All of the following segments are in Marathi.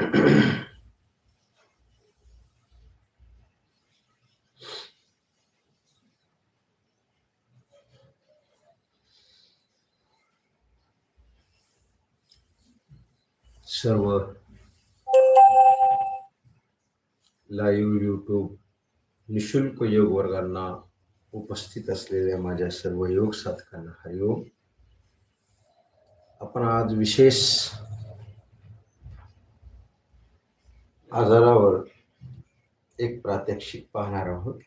सर्व लाईव्ह यूट्यूब निशुल्क योग वर्गांना उपस्थित सर्व योग साधकांना हरिओम. आपण आज विशेष आजारावर एक प्रात्यक्षिक पाहणार आहोत.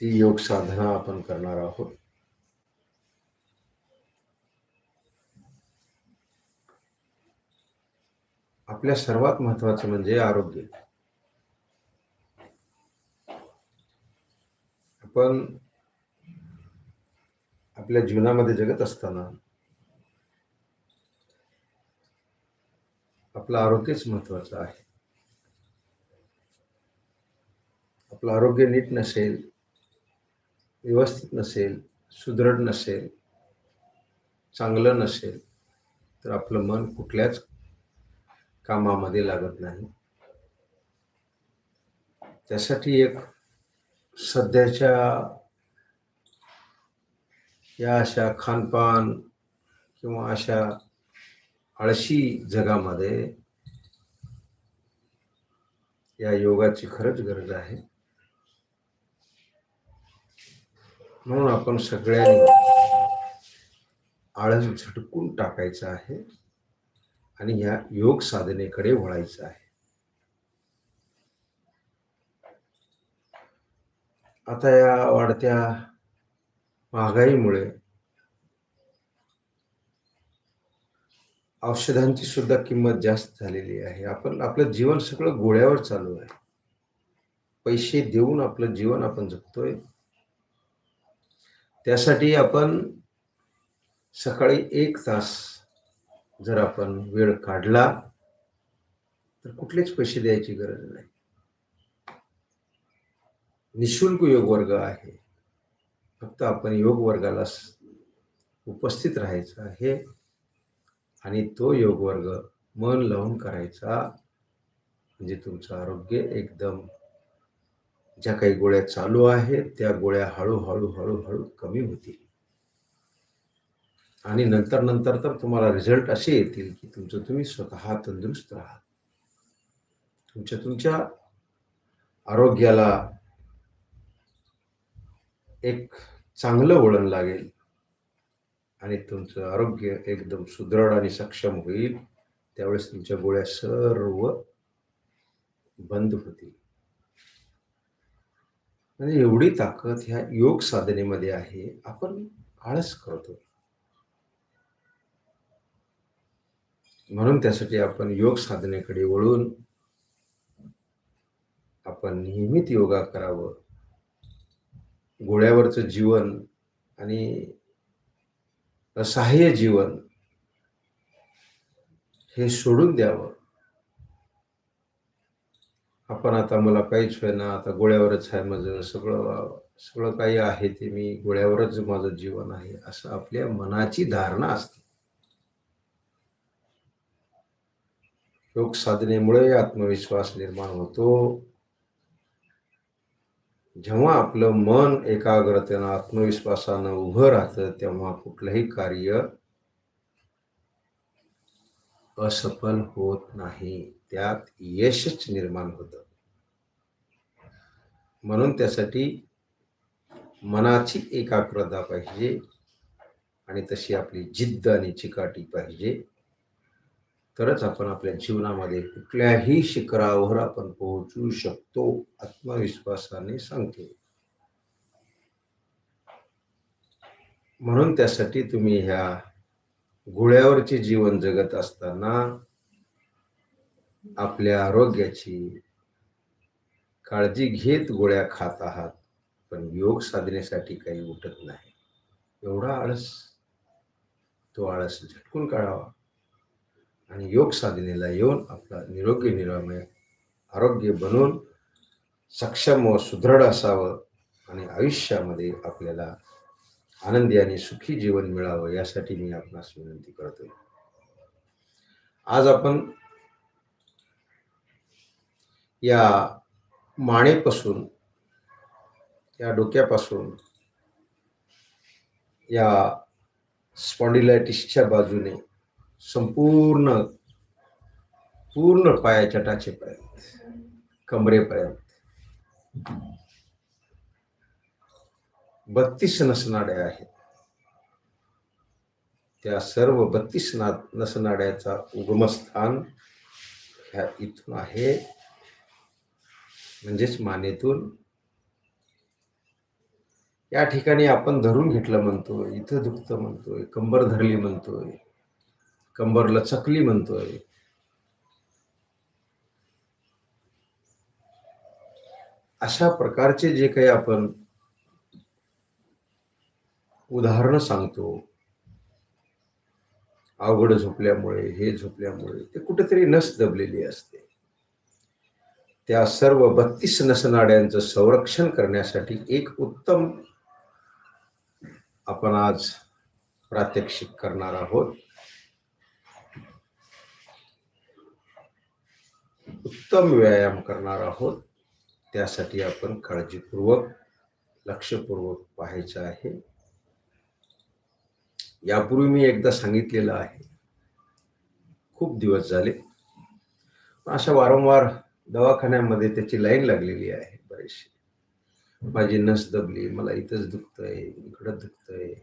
ती योग साधना आपण करणार आहोत. आपल्या सर्वात महत्वाचं म्हणजे आरोग्य. आपण आपल्या जीवनामध्ये जगत असताना आपलं आरोग्यच महत्वाचं आहे. आपलं आरोग्य नीट नसेल व्यवस्थित नसेल सुदृढ नसेल चांगलं नसेल तर आपलं मन कुठल्याच कामामध्ये लागत नाही. त्यासाठी एक सध्याच्या या अशा खानपान किंवा अशा आळशी जगामध्ये या योगाची खरंच गरज आहे. म्हणून आपण सगळ्यांनी आळस झटकून टाकायचं आहे आणि या योग साधनेकडे वळायचं आहे. आता या वाढत्या महागाईमुळे औषधांची सुद्धा किंमत जास्त झालेली आहे. आपण आपलं जीवन सगळं गोळ्यावर चालू आहे. पैसे देऊन आपलं जीवन आपण जगतोय. त्यासाठी आपण सकाळी एक तास जर आपण वेळ काढला तर कुठलेच पैसे द्यायची गरज नाही. निशुल्क योग वर्ग आहे. फक्त आपण योग वर्गाला उपस्थित राहायचं आहे. आणि तो योग वर्ग मन लावून करायचा. म्हणजे तुमचं आरोग्य एकदम ज्या काही गोळ्या चालू आहेत त्या गोळ्या हळूहळू हळूहळू कमी होतील. आणि नंतर नंतर तर तुम्हाला रिझल्ट असे येतील की तुमचं तुम्ही स्वतः तंदुरुस्त राहा. तुमच्या तुमच्या आरोग्याला एक चांगलं वळण लागेल. आणि तुमचं आरोग्य एकदम सुदृढ आणि सक्षम होईल. त्यावेळेस तुमच्या गोळ्या सर्व बंद होतील. म्हणजे एवढी ताकद ह्या योग साधनेमध्ये आहे आपण आळस करतो. म्हणून त्यासाठी आपण योग साधनेकडे वळून आपण नियमित योगा करावं. गोळ्यावरचं जीवन आणि असहाय्य जीवन हे सोडून द्यावं. आपण आता मला काहीच ना आता गोळ्यावरच आहे माझं सगळं सगळं काही आहे ते मी गोळ्यावरच माझं जीवन आहे असं आपल्या मनाची धारणा असते. योग साधनेमुळे आत्मविश्वास निर्माण होतो. जेव्हा आपलं मन एकाग्रतेनं आत्मविश्वासानं उभं राहतं तेव्हा कुठलंही कार्य असफल होत नाही. त्यात यशच निर्माण होतं. म्हणून त्यासाठी मनाची एकाग्रता पाहिजे आणि तशी आपली जिद्द आणि चिकाटी पाहिजे. तरच आपण आपल्या जीवनामध्ये कुठल्याही शिखरावर आपण पोहोचू शकतो आत्मविश्वासाने सांगतो. म्हणून त्यासाठी तुम्ही ह्या गोळ्यावरचे जीवन जगत असताना आपल्या आरोग्याची काळजी घेत गोळ्या खात आहात पण योग साधनेसाठी काही उठत नाही. एवढा आळस तो आळस झटकून काढावा. आणि योग साधनेला येऊन आपला निरोगी निरामय आरोग्य बनून सक्षम व सुदृढ असावं आणि आयुष्यामध्ये आपल्याला आनंदी आणि सुखी जीवन मिळावं यासाठी मी आपणास विनंती करतो आज आपण या मानेपासून या डोक्यापासून या स्पॉन्डिलायटिसच्या बाजूने संपूर्ण पूर्ण पायाच्या टाचेपर्यंत कमरेपर्यंत. बत्तीस नसनाड्या आहेत. त्या सर्व बत्तीस ना नसनाड्याचा उगमस्थान ह्या इथून आहे. म्हणजेच मानेतून. या ठिकाणी आपण धरून घेतलं म्हणतोय इथं दुखतं म्हणतोय कंबर धरली म्हणतोय. कंबरला चकली म्हणतोय. अशा प्रकारचे जे काही आपण उदाहरणं सांगतो अवघड झोपल्यामुळे हे झोपल्यामुळे ते कुठेतरी नस दबलेली असते. त्या सर्व बत्तीस नसनाड्यांचं संरक्षण करण्यासाठी एक उत्तम आपण आज प्रात्यक्षिक करणार आहोत. उत्तम व्यायाम करणार आहोत. त्यासाठी आपण काळजीपूर्वक लक्षपूर्वक पाहायचं आहे. यापूर्वी मी एकदा सांगितलेलं आहे. खूप दिवस झाले. पण अशा वारंवार दवाखान्यामध्ये त्याची लाईन लागलेली आहे बरीचशी. माझी नस दबली मला इथंच दुखतंय इकडं दुखतंय.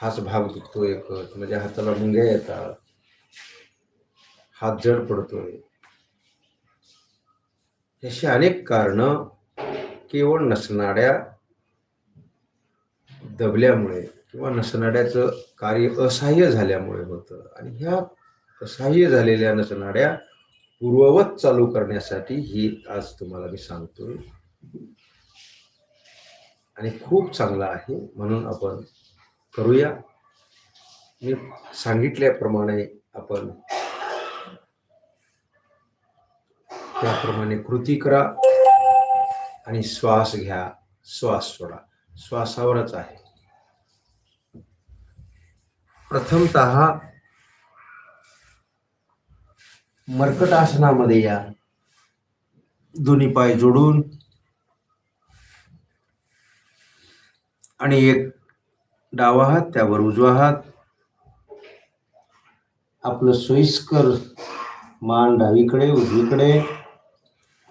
हाच भाग दुखतो एकच माझ्या हाताला मुंग्या येतात. हात जड पडतोय. अशी अनेक कारणं केवळ नसणाऱ्या दबल्यामुळे किंवा नसणाऱ्याचं कार्य असहाय्य झाल्यामुळे होतं. आणि ह्या असहाय्य झालेल्या नसनाड्या पूर्ववत चालू करण्यासाठी ही आज तुम्हाला मी सांगतोय. आणि खूप चांगला आहे म्हणून आपण करूया. मी सांगितल्याप्रमाणे आपण त्याप्रमाणे कृती करा आणि श्वास घ्या. श्वास सोडा. श्वासावरच आहे. प्रथमत मर्कटासनामध्ये या. दोन्ही पाय जोडून आणि एक डावा हात त्यावर उजवा हात आपलं सोयीस्कर मान डावीकडे उजवीकडे.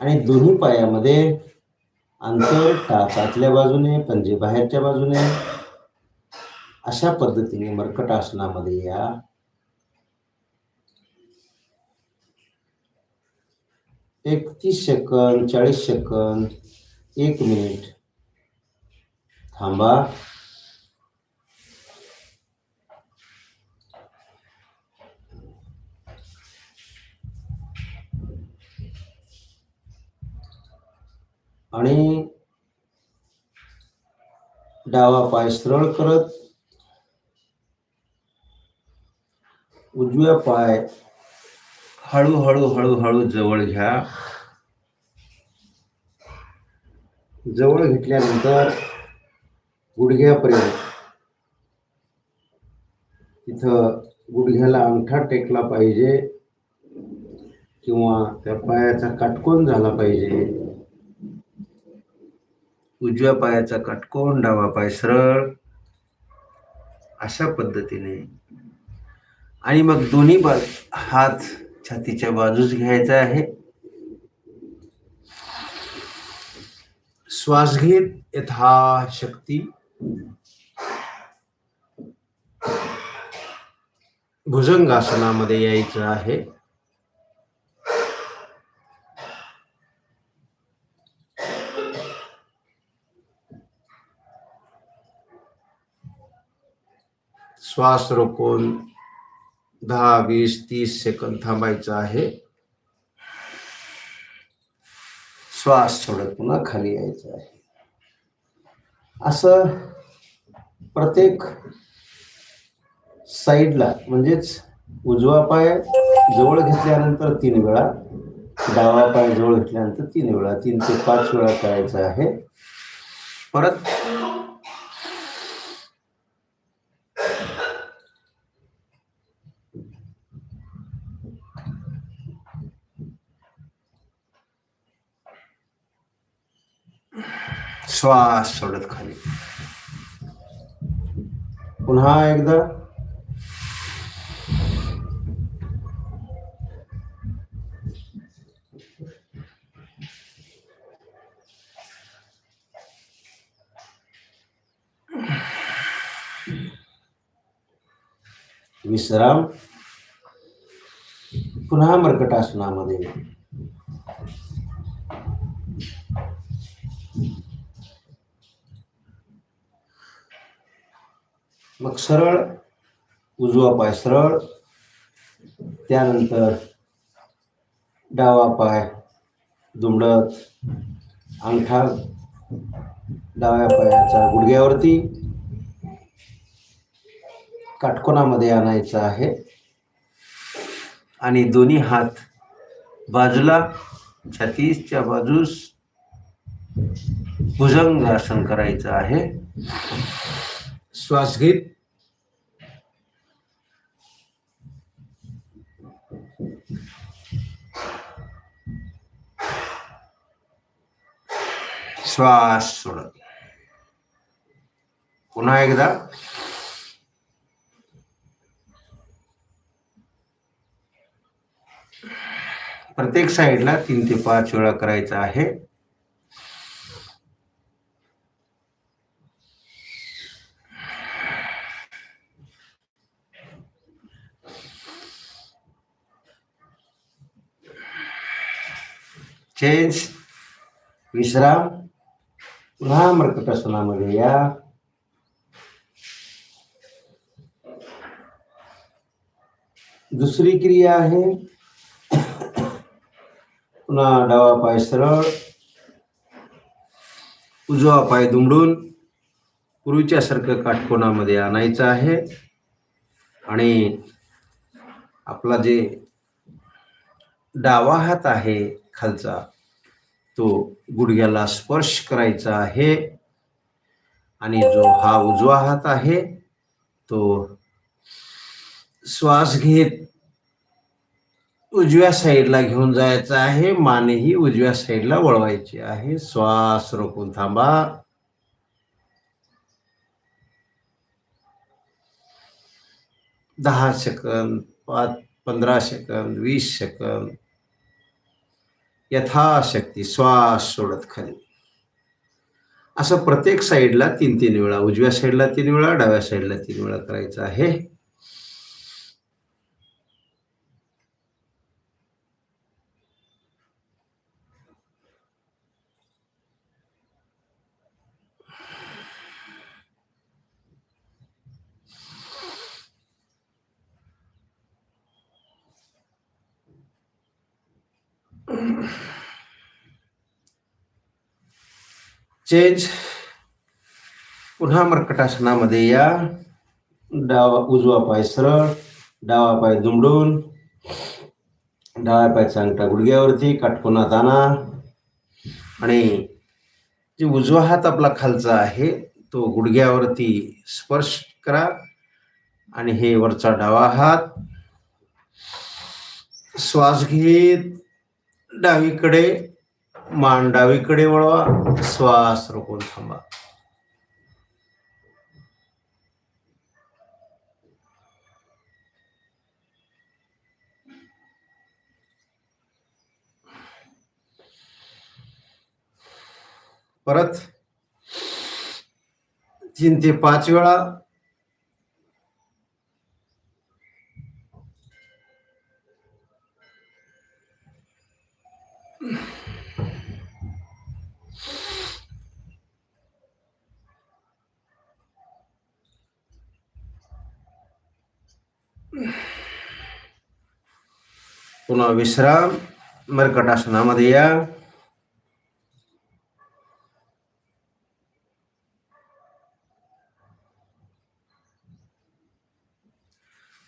आणि दोन्ही पायामध्ये अंतर टाच आतल्या बाजूने पंजे बाहेरच्या बाजूने अशा पद्धतीने मर्कट आसनामध्ये या एकतीस सेकंद चाळीस सेकंद एक मिनिट थांबा. आणि डावा पाय सरळ करत उजव्या पाय हळूहळू हळूहळू जवळ घ्या. जवळ घेतल्यानंतर गुडघ्यापर्यंत तिथं गुडघ्याला अंगठा टेकला पाहिजे किंवा त्या पायाचा काटकोन झाला पाहिजे. उजव्या पायाचा काटकोन डावा पाय सरळ. अशा पद्धतीने. आणि मग दोन्ही बाज हात छातीच्या बाजूस घ्यायचा आहे. श्वास घेत यथाशक्ती. भुजंगासनामध्ये यायचं आहे. श्वास रोखून दहा वीस तीस सेकंद थांबायचं आहे. श्वास सोडत पुन्हा खाली यायचं आहे. असं प्रत्येक साईडला म्हणजेच उजवा पाय जवळ घेतल्यानंतर तीन वेळा डावा पाय जवळ घेतल्यानंतर तीन वेळा तीन ते पाच वेळा करायचं आहे. परत श्वास सोडत खाली. पुन्हा एकदा. विश्राम. पुन्हा मर्कटासनामध्ये मग सरळ उजवा पाय सरळ त्यानंतर डावा पाय दुमडत अंगठा डाव्या पायाचा गुडघ्यावरती काटकोनामध्ये आणायचा आहे. आणि दोन्ही हात बाजूला छातीच्या बाजूस भुजंग आसन करायचं आहे. श्वास घेत श्वास सोडत पुन्हा एकदा प्रत्येक साईडला तीन ते पाच वेळा करायचा आहे. चेंज विश्राम पुन्हा मर्कटासनामध्ये या दुसरी क्रिया आहे पुन्हा डावा पाय सरळ उजवा पाय दुमडून पूर्वीच्या सारखं आणायचं आहे आणि आपला जे डावा हात आहे खालचा तो गुडघ्याला स्पर्श करायचा आहे. आणि जो हा उजवा हात आहे तो श्वास घेत उजव्या साईडला घेऊन जायचं आहे. मानेही उजव्या साईडला वळवायची आहे. श्वास रोखून थांबा. दहा सेकंद पाच पंधरा सेकंद वीस सेकंद. यथाशक्ती श्वास सोडत खाली असं प्रत्येक साईडला तीन तीन वेळा उजव्या साईडला तीन वेळा डाव्या साईडला तीन वेळा करायचं आहे. चेंज. पुन्हा मर्कटासनामध्ये या. डावा उजवा पाय सरळ डावा पाय दुमडून डाव्या पायचा अंगठा गुडघ्यावरती काटकोनात आणा आणि जे उजवा हात आपला खालचा आहे तो गुडघ्यावरती स्पर्श करा. आणि हे वरचा डावा हात. श्वास घेत डावीकडे. मान डावीकडे वळवा श्वास रोखून थांबा. परत तीन ते पाच वेळा पुन्हा विश्राम मर्कटासनामध्ये या.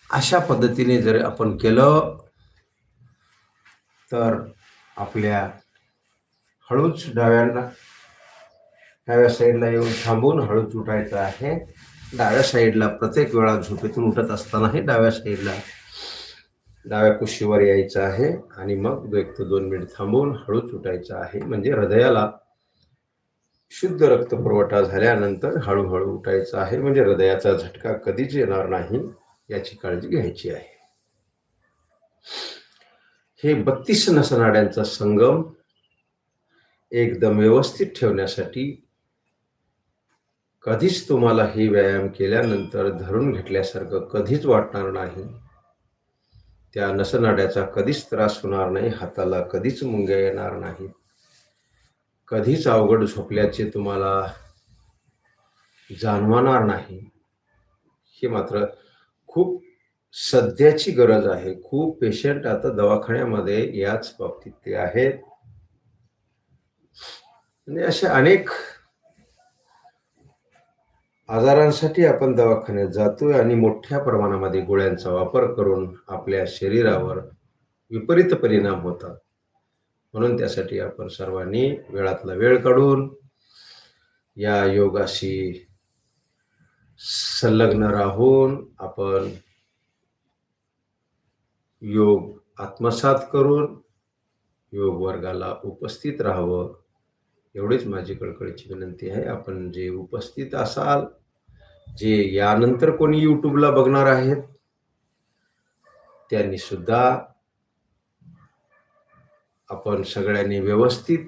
अशा पद्धतीने जर आपण केलं तर आपल्या हळूच डाव्यांना डाव्या साईडला येऊन थांबून हळूच उठायचं आहे. डाव्या साईडला प्रत्येक वेळा झोपेतून उठत असतानाही डाव्या साईडला डाव्या कुशीवर यायचं आहे आणि मग एक ते दोन मिनिट थांबवून हळूच उठायचं आहे. म्हणजे हृदयाला शुद्ध रक्त पुरवठा झाल्यानंतर हळूहळू उठायचं आहे. म्हणजे हृदयाचा झटका कधीच येणार नाही याची काळजी घ्यायची आहे. हे बत्तीस नसनाड्यांचा संगम एकदम व्यवस्थित ठेवण्यासाठी कधीच तुम्हाला हे व्यायाम केल्यानंतर धरून घेतल्यासारखं कधीच वाटणार नाही. त्या नसनाड्याचा कधीच त्रास होणार नाही हाताला कधीच मुंग्या येणार नाहीत कधीच अवघड झोपल्याचे तुम्हाला जाणवणार नाही. हे मात्र खूप सध्याची गरज आहे. खूप पेशंट आता दवाखान्यामध्ये याच बाबतीत ते आहेत. म्हणजे अशा अनेक आजारांसाठी आपण दवाखान्यात जातोय आणि मोठ्या प्रमाणामध्ये गोळ्यांचा वापर करून आपल्या शरीरावर विपरीत परिणाम होतात. म्हणून त्यासाठी आपण सर्वांनी वेळातला वेळ काढून या योगाशी संलग्न राहून आपण योग आत्मसात करून योग वर्गाला उपस्थित राहावं. एवढीच माझी कळकळीची विनंती आहे. आपण जे उपस्थित असाल जे यानंतर कोणी यूट्यूबला बघणार आहेत त्यांनी सुद्धा आपण सगळ्यांनी व्यवस्थित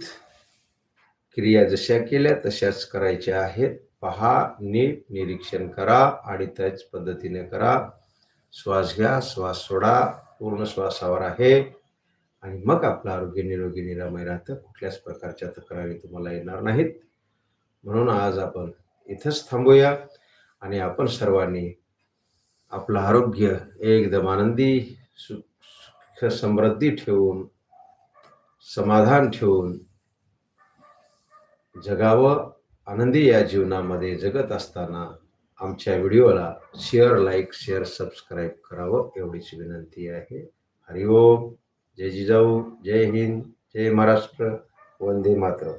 क्रिया जशा केल्या तशाच करायच्या आहेत. पहा नीट निरीक्षण करा आणि त्याच पद्धतीने करा. श्वास घ्या श्वास सोडा. पूर्ण श्वासावर आहे. आणि मग आपलं आरोग्य निरोगी निरामय राहतं. कुठल्याच प्रकारच्या तक्रारी तुम्हाला येणार नाहीत. म्हणून आज आपण इथंच थांबूया आणि आपण सर्वांनी आपलं आरोग्य एकदम आनंदी सुख समृद्धी ठेवून समाधान ठेवून जगावं. आनंदी या जीवनामध्ये जगत असताना आमच्या व्हिडिओला शेअर लाईक शेअर सबस्क्राईब करावं एवढीच विनंती आहे. हरिओम. जय जिजाऊ जय हिंद जय महाराष्ट्र वंदे मातरम.